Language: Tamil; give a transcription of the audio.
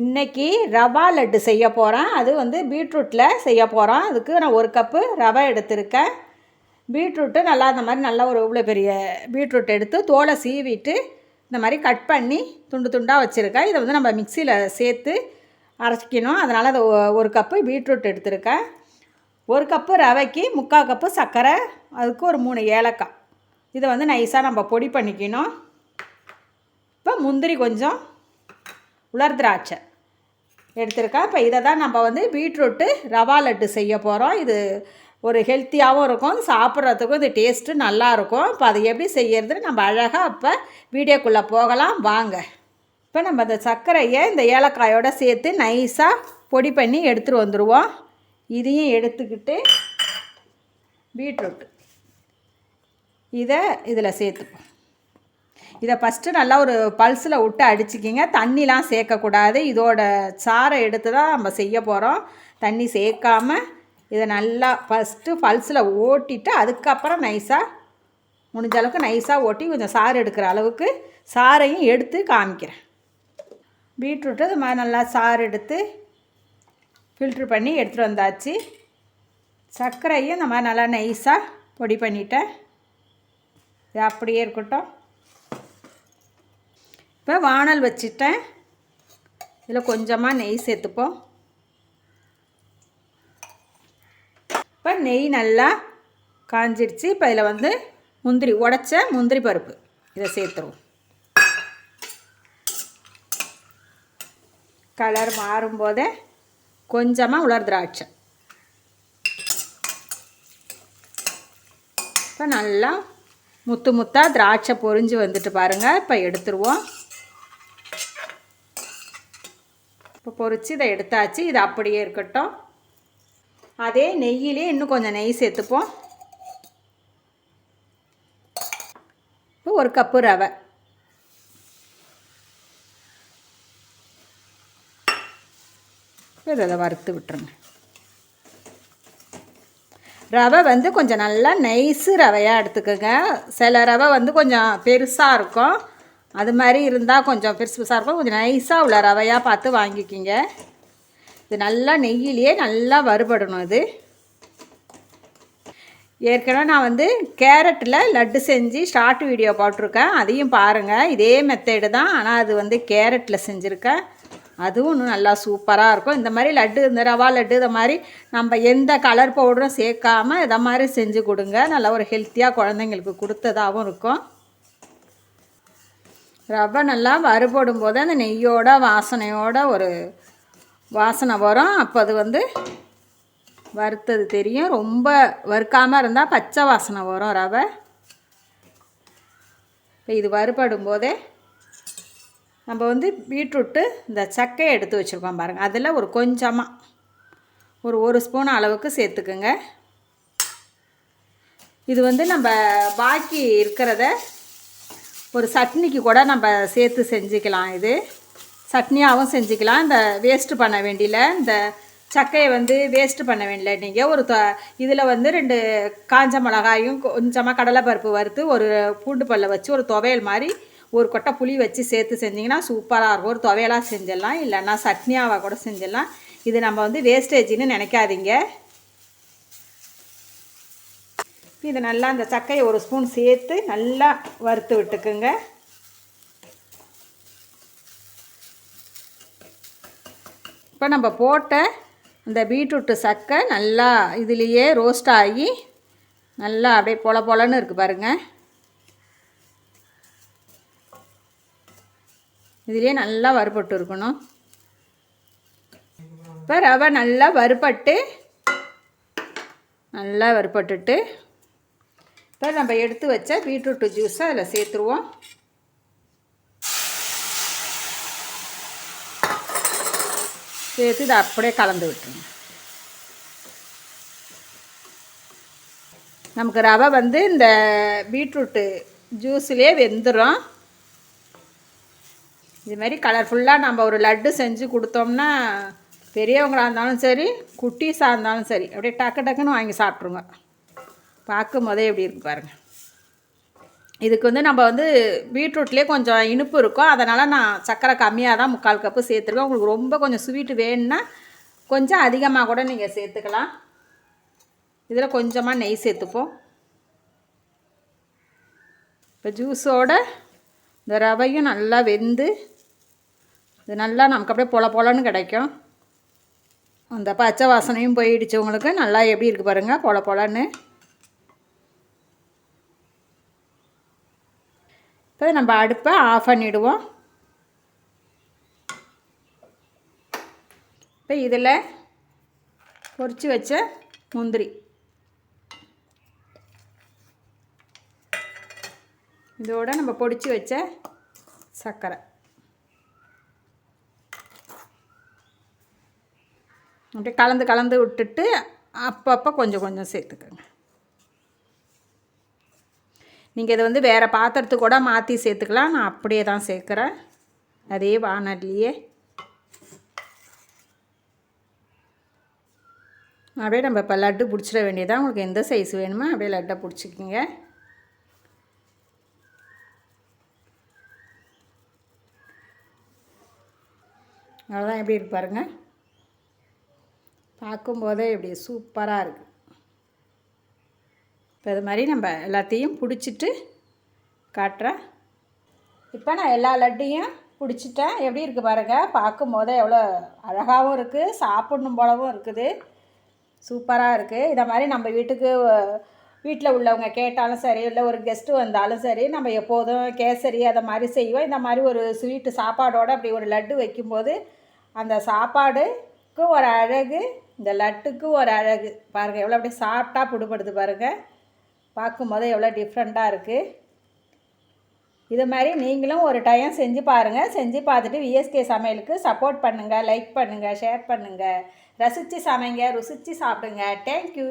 இன்றைக்கி ரவா லட்டு செய்ய போகிறேன் அது வந்து பீட்ரூட்டில் செய்ய போகிறோம் அதுக்கு நான் ஒரு கப்பு ரவை எடுத்திருக்கேன். பீட்ரூட்டு நல்லா இந்த மாதிரி நல்லா ஒரு இவ்வளோ பெரிய பீட்ரூட் எடுத்து தோலை சீவிட்டு இந்த மாதிரி கட் பண்ணி துண்டு துண்டாக வச்சுருக்கேன். இதை வந்து நம்ம மிக்சியில் சேர்த்து அரைச்சிக்கணும். அதனால் அதை ஒரு கப்பு பீட்ரூட் எடுத்திருக்கேன். ஒரு கப்பு ரவைக்கு முக்கால் கப்பு சர்க்கரை அதுக்கு ஒரு மூணு ஏலக்காய். இதை வந்து நைஸாக நம்ம பொடி பண்ணிக்கணும். இப்போ முந்திரி கொஞ்சம் உலர் திராட்சை எடுத்திருக்கேன் இப்போ இதை தான் நம்ம வந்து பீட்ரூட்டு ரவா லட்டு செய்ய போகிறோம் இது ஒரு ஹெல்த்தியாகவும் இருக்கும் சாப்பிட்றதுக்கும் இது டேஸ்ட்டு நல்லாயிருக்கும் இப்போ அது எப்படி செய்யறதுன்னு நம்ம அழகாக இப்போ வீடியோக்குள்ளே போகலாம். வாங்க. இப்போ நம்ம இந்த சர்க்கரையை இந்த ஏலக்காயோடு சேர்த்து நைஸாக பொடி பண்ணி எடுத்துகிட்டு வந்துடுவோம் இதையும் எடுத்துக்கிட்டு பீட்ரூட் இதை இதில் சேர்த்துப்போம். இதை ஃபஸ்ட்டு நல்லா ஒரு பல்ஸில் விட்டு அடிச்சுக்கிங்க. தண்ணிலாம் சேர்க்கக்கூடாது. இதோட சாறை எடுத்து தான் நம்ம செய்ய போகிறோம் தண்ணி சேர்க்காம இதை நல்லா ஃபஸ்ட்டு பல்ஸில் ஓட்டிட்டு அதுக்கப்புறம் நைஸாக முடிஞ்ச அளவுக்கு நைஸாக ஓட்டி கொஞ்சம் சாறு எடுக்கிற அளவுக்கு சாறையும் எடுத்து காமிக்கிறேன். பீட்ரூட்டு இது மாதிரி நல்லா சாறு எடுத்து ஃபில்ட்ரு பண்ணி எடுத்துகிட்டு வந்தாச்சு. சர்க்கரையும் இந்த மாதிரி நல்லா நைஸாக பொடி பண்ணிட்டேன். இது அப்படியே இருக்கட்டும். இப்போ வானல் வச்சுட்டேன். இதில் கொஞ்சமாக நெய் சேர்த்துப்போம். இப்போ நெய் நல்லா காஞ்சிடுச்சு. இப்போ இதில் வந்து முந்திரி உடச்ச முந்திரி பருப்பு. இதை சேர்த்துருவோம். கலர் மாறும்போதே கொஞ்சமாக உலர் திராட்சை. இப்போ நல்லா முத்து முத்தாக திராட்சை பொரிஞ்சு வந்துட்டு பாருங்கள் இப்போ எடுத்துருவோம். இப்போ பொறிச்சு இதை எடுத்தாச்சு. இது அப்படியே இருக்கட்டும். அதே நெய்யிலே இன்னும் கொஞ்சம் நெய் சேர்த்துப்போம். இப்போ ஒரு கப்பு ரவை. இப்போ இதை வறுத்து விட்டுருங்க. ரவை வந்து கொஞ்சம் நல்லா நைஸு ரவையாக எடுத்துக்கோங்க. சில ரவை வந்து கொஞ்சம் பெருசாக இருக்கும். அது மாதிரி இருந்தால் கொஞ்சம் பெருசு பெருசாக இருக்கும். கொஞ்சம் நைஸாக உள்ள ரவையாக பார்த்து வாங்கிக்கிங்க. இது நல்லா நெய்யிலேயே நல்லா வறுபடணும் இது ஏற்கனவே நான் வந்து கேரட்டில் லட்டு செஞ்சு ஷார்ட் வீடியோ போட்டிருக்கேன். அதையும் பாருங்கள் இதே மெத்தேடு தான். ஆனால் அது வந்து கேரட்டில் செஞ்சுருக்கேன். அதுவும் இன்னும் நல்லா சூப்பராக இருக்கும். இந்த மாதிரி லட்டு இந்த ரவா லட்டு இதை மாதிரி நம்ம எந்த கலர் பவுடரும் சேர்க்காம இதை மாதிரி செஞ்சு கொடுங்க. நல்லா ஒரு ஹெல்த்தியாக குழந்தைங்களுக்கு கொடுத்ததாகவும் இருக்கும். ரவை நல்லா வறுபடும் போது அந்த நெய்யோட வாசனையோட ஒரு வாசனை வரும். அப்போ அது வந்து வறுத்தது தெரியும். ரொம்ப வறுக்காமல் இருந்தால் பச்சை வாசனை வரும் ரவை. இப்போ இது வறுபடும் போதே நம்ம வந்து பீட்ரூட்டு இந்த சக்கையை எடுத்து வச்சுருக்கோம் பாருங்கள் அதில் ஒரு கொஞ்சமாக ஒரு ஒரு ஸ்பூன் அளவுக்கு சேர்த்துக்குங்க. இது வந்து நம்ம பாக்கி இருக்கிறத ஒரு சட்னிக்கு கூட நம்ம சேர்த்து செஞ்சுக்கலாம் இது. சட்னியாகவும் செஞ்சுக்கலாம். இந்த வேஸ்ட்டு பண்ண வேண்டியல இந்த சக்கையை வந்து வேஸ்ட்டு பண்ண வேண்டிய நீங்கள் ஒரு தொ இதில் வந்து ரெண்டு காஞ்ச மிளகாயும் கொஞ்சமாக கடலைப்பருப்பு வறுத்து ஒரு பூண்டு பல்ல வச்சு ஒரு துவையல் மாதிரி ஒரு கொட்டை புளி வச்சு சேர்த்து செஞ்சிங்கன்னா சூப்பராக இருக்கும். ஒரு துவையலாக செஞ்சிடலாம். இல்லைன்னா சட்னியாவாக கூட செஞ்சிடலாம். இது நம்ம வந்து வேஸ்டேஜின்னு நினைக்காதீங்க. இது நல்லா அந்த சக்கையை ஒரு ஸ்பூன் சேர்த்து நல்லா வறுத்து விட்டுக்குங்க. இப்போ நம்ம போட்ட இந்த பீட்ரூட்டு சக்கை நல்லா இதுலேயே ரோஸ்ட் ஆகி நல்லா அப்படியே பொல பொலன்னு இருக்குது பாருங்கள் இதுலேயே நல்லா வறுபட்டு இருக்கணும். இப்போ ரவை நல்லா வறுபட்டு நல்லா வறுபட்டுட்டு இப்போ நம்ம எடுத்து வச்ச பீட்ரூட்டு ஜூஸை அதில் சேர்த்துருவோம். சேர்த்து இதை அப்படியே கலந்து விட்டுருங்க. நமக்கு ரவை வந்து இந்த பீட்ரூட்டு ஜூஸ்லேயே வெந்துடும் இது மாதிரி கலர்ஃபுல்லாக நம்ம ஒரு லட்டு செஞ்சு கொடுத்தோம்னா பெரியவங்களாக இருந்தாலும் சரி குட்டீஸாக இருந்தாலும் சரி அப்படியே டக்கு டக்குன்னு வாங்கி சாப்பிட்ருங்க. பார்க்கும் போதே எப்படி இருக்கு பாருங்கள் இதுக்கு வந்து நம்ம வந்து பீட்ரூட்லேயே கொஞ்சம் இனிப்பு இருக்கும். அதனால் நான் சர்க்கரை கம்மியாக தான் முக்கால் கப்பு சேர்த்துருக்கேன். உங்களுக்கு ரொம்ப கொஞ்சம் ஸ்வீட்டு வேணும்னா கொஞ்சம் அதிகமாக கூட நீங்கள் சேர்த்துக்கலாம். இதில் கொஞ்சமாக நெய் சேர்த்துப்போம். இப்போ ஜூஸோட இந்த ரவையும் நல்லா வெந்து இது நல்லா நமக்கு அப்படியே பொல பொலன்னு கிடைக்கும். அந்த பச்சை வாசனையும் போயிடுச்சு உங்களுக்கு. நல்லா எப்படி இருக்குது பாருங்கள் பொல பொலன்னு. இப்போ நம்ம அடுப்பை ஆஃப் பண்ணிவிடுவோம் இப்போ இதில் பொரித்து வச்ச முந்திரி. இதோட நம்ம பொடிச்சு வச்ச சர்க்கரை. அப்படியே கலந்து கலந்து விட்டுட்டு அப்பப்போ கொஞ்சம் கொஞ்சம் சேர்த்துக்கோங்க. நீங்கள் இதை வந்து வேறு பாத்திரத்துக்கு கூட மாற்றி சேர்த்துக்கலாம். நான் அப்படியே தான் சேர்க்குறேன். அதே வானல்லையே அப்படியே நம்ம இப்போ லட்டு பிடிச்சிட வேண்டியதான் உங்களுக்கு எந்த சைஸ் வேணுமோ அப்படியே லட்டை பிடிச்சிக்கிங்க. அவ்வளோதான் எப்படி இருக்கு பாருங்கள் பார்க்கும்போதே இப்படி சூப்பராக இருக்குது இப்போ இது மாதிரி நம்ம எல்லாத்தையும் பிடிச்சிட்டு காட்டுறேன் இப்போ நான் எல்லா லட்டையும் பிடிச்சிட்டேன். எப்படி இருக்குது பாருங்கள் பார்க்கும்போதே எவ்வளோ அழகாகவும் இருக்குது சாப்பிடணும் போலவும் இருக்குது. சூப்பராக இருக்குது இதை மாதிரி நம்ம வீட்டுக்கு வீட்டில் உள்ளவங்க கேட்டாலும் சரி இல்லை ஒரு கெஸ்ட்டு வந்தாலும் சரி நம்ம எப்போதும் கேசரி அதை மாதிரி செய்வோம். இந்த மாதிரி ஒரு ஸ்வீட்டு சாப்பாடோடு அப்படி ஒரு லட்டு வைக்கும்போது அந்த சாப்பாடுக்கு ஒரு அழகு இந்த லட்டுக்கு ஒரு அழகு. பாருங்கள் எவ்வளோ அப்படியே சாப்பிட்டா பிடுபடுது பாருங்கள் பார்க்கும்போது எவ்வளோ டிஃப்ரெண்ட்டாக இருக்குது இது மாதிரி நீங்களும் ஒரு டைம் செஞ்சு பாருங்கள் செஞ்சு பார்த்துட்டு விஎஸ்கே சமையலுக்கு சப்போர்ட் பண்ணுங்கள் லைக் பண்ணுங்கள் ஷேர் பண்ணுங்கள் ரசித்து சமைங்க ருசித்து சாப்பிடுங்க. தேங்க்யூ